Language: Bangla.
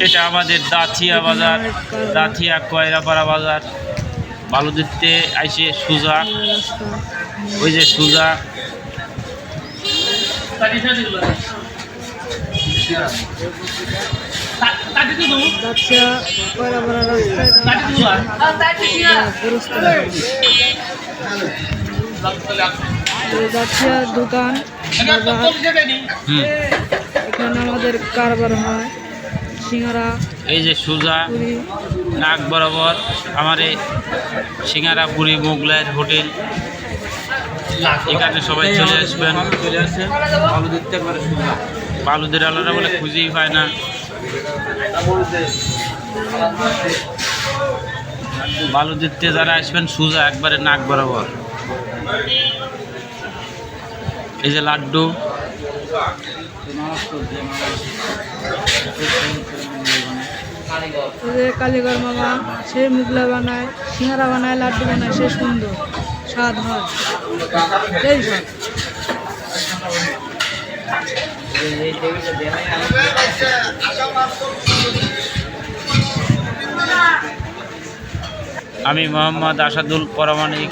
এটা আমাদের দাথিয়া বাজার দাথিয়া কয়রাপাড়া বাজার। বালুদিতে আইসে সুজা ওই যে সুজা। দোকান। এখানে আমাদের কারবার হয় সিঙ্গারা এই যে সুজা পুরি। নাক বরাবর আমার এই সিঙ্গারাপুরি মোগলাইয়ের হোটেল। এখানে সবাই চলে আসবেন। চলে আসেন বালুদের আলাদা বলে খুঁজেই পায় না। বালুদিতে যারা আসবেন সুজা একবারে নাক বরাবর। এই যে লাড্ডু। কালীগর মামা, সে মুগলা বানায়, সিঙ্গারা বানায়, লাড্ডু বানায়, সে সুন্দর, স্বাদ হয়। আমি মোহাম্মদ আসাদুল পরামানিক